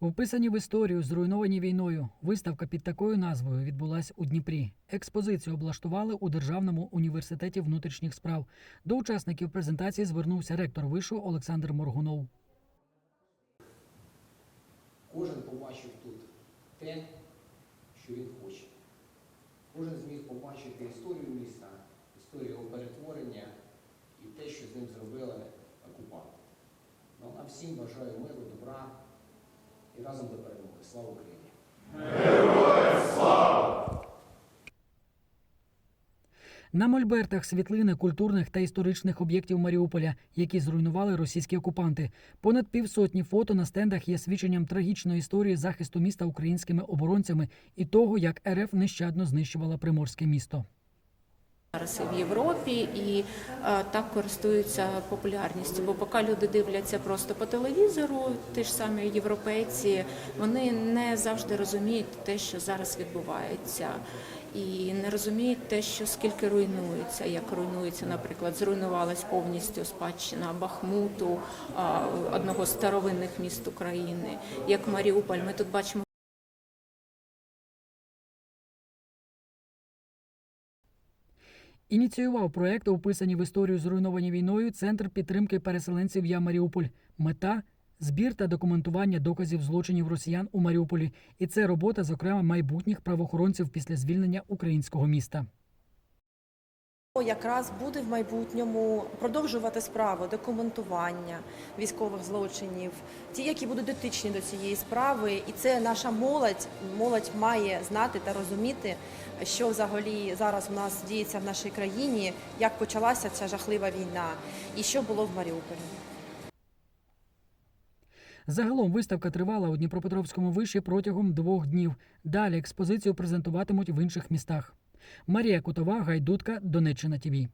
Вписані в історію, зруйновані війною. Виставка під такою назвою відбулась у Дніпрі. Експозицію облаштували у Державному університеті внутрішніх справ. До учасників презентації звернувся ректор вишу Олександр Моргунов. Кожен побачив тут те, що він хоче. Кожен зміг побачити історію міста, історію його перетворення і те, що з ним зробили окупанти. Ну, а всім бажаю миру, добра і разом до перемоги. Слава Україні! На мольбертах світлини культурних та історичних об'єктів Маріуполя, які зруйнували російські окупанти. Понад півсотні фото на стендах є свідченням трагічної історії захисту міста українськими оборонцями і того, як РФ нещадно знищувала приморське місто. Зараз і в Європі і е, так користуються популярністю. Бо поки люди дивляться просто по телевізору, ті ж самі європейці, вони не завжди розуміють те, що зараз відбувається, і не розуміють те, що скільки руйнується, як руйнується, наприклад, зруйнувалась повністю спадщина Бахмуту, а, одного з старовинних міст України, як Маріуполь. Ми тут бачимо. Ініціював проект, описані в історію зруйновані війною, Центр підтримки переселенців Я Маріуполь. Мета збір та документування доказів злочинів росіян у Маріуполі. І це робота, зокрема, майбутніх правоохоронців після звільнення українського міста. Якраз буде в майбутньому продовжувати справу документування військових злочинів, ті, які будуть дотичні до цієї справи, і це наша молодь. Молодь має знати та розуміти, що взагалі зараз у нас діється в нашій країні, як почалася ця жахлива війна, і що було в Маріуполі. Загалом виставка тривала у Дніпропетровському виші протягом двох днів. Далі експозицію презентуватимуть в інших містах. Марія Кутова, Гайдутка, Донеччина ТІВІ.